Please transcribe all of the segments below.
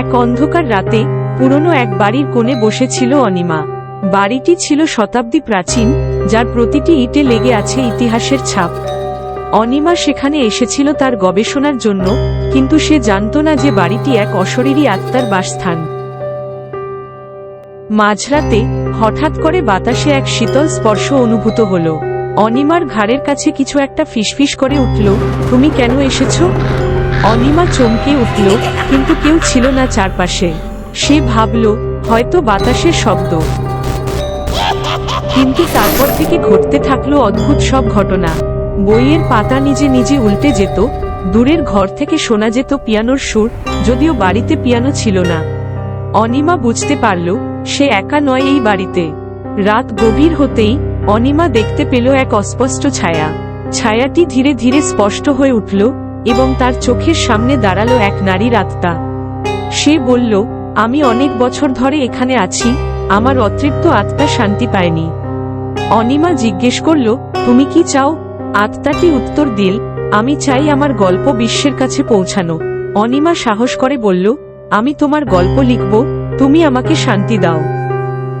এক অন্ধকার রাতে পুরনো এক বাড়ির কোণে বসেছিল অনিমা। বাড়িটি ছিল শতাব্দী প্রাচীন, যার প্রতিটি ইটে লেগে আছে ইতিহাসের ছাপ। অনিমা সেখানে এসেছিল তার গবেষণার জন্য, কিন্তু সে জানত না যে বাড়িটি এক অশরীরী আত্মার বাসস্থান। মাঝরাতে হঠাৎ করে বাতাসে এক শীতল স্পর্শ অনুভূত হল। অনিমার ঘাড়ের কাছে কিছু একটা ফিসফিস করে উঠল, তুমি কেন এসেছ? অনিমা চমকে উঠল, কিন্তু কেউ ছিল না চারপাশে। সে ভাবল, হয়তো বাতাসের শব্দ। কিন্তু তারপর থেকে ঘটতে থাকল অদ্ভুত সব ঘটনা। বইয়ের পাতা নিজে নিজে উল্টে যেত, দূরের ঘর থেকে শোনা যেত পিয়ানোর সুর, যদিও বাড়িতে পিয়ানো ছিল না। অনিমা বুঝতে পারল, সে একা নয় এই বাড়িতে। রাত গভীর হতেই অনিমা দেখতে পেল এক অস্পষ্ট ছায়া। ছায়াটি ধীরে ধীরে স্পষ্ট হয়ে উঠল এবং তার চোখের সামনে দাঁড়াল এক নারীর আত্মা। সে বলল, আমি অনেক বছর ধরে এখানে আছি, আমার অতৃপ্ত আত্মা শান্তি পায়নি। অনিমা জিজ্ঞেস করল, তুমি কি চাও? আত্মাটি উত্তর দিল, আমি চাই আমার গল্প বিশ্বের কাছে পৌঁছানো। অনিমা সাহস করে বলল আমি তোমার গল্প লিখব, তুমি আমাকে শান্তি দাও।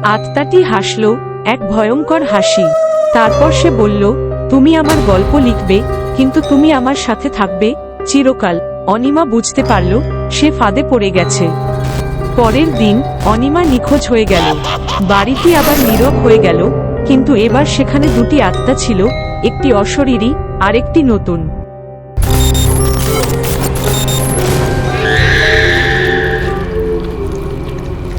আত্মাটি হাসল, এক ভয়ঙ্কর হাসি। তারপর সে বলল, তুমি আমার গল্প লিখবে, কিন্তু তুমি আমার সাথে থাকবে, চিরকাল। অনিমা বুঝতে পারল, সে ফাঁদে পড়ে গেছে। পরের দিন, অনিমা নিখোঁজ হয়ে গেল। বাড়িটি আবার নীরব হয়ে গেল, কিন্তু এবার সেখানে দুটি আত্মা ছিল, একটি অশরীরী, আরেকটি নতুন।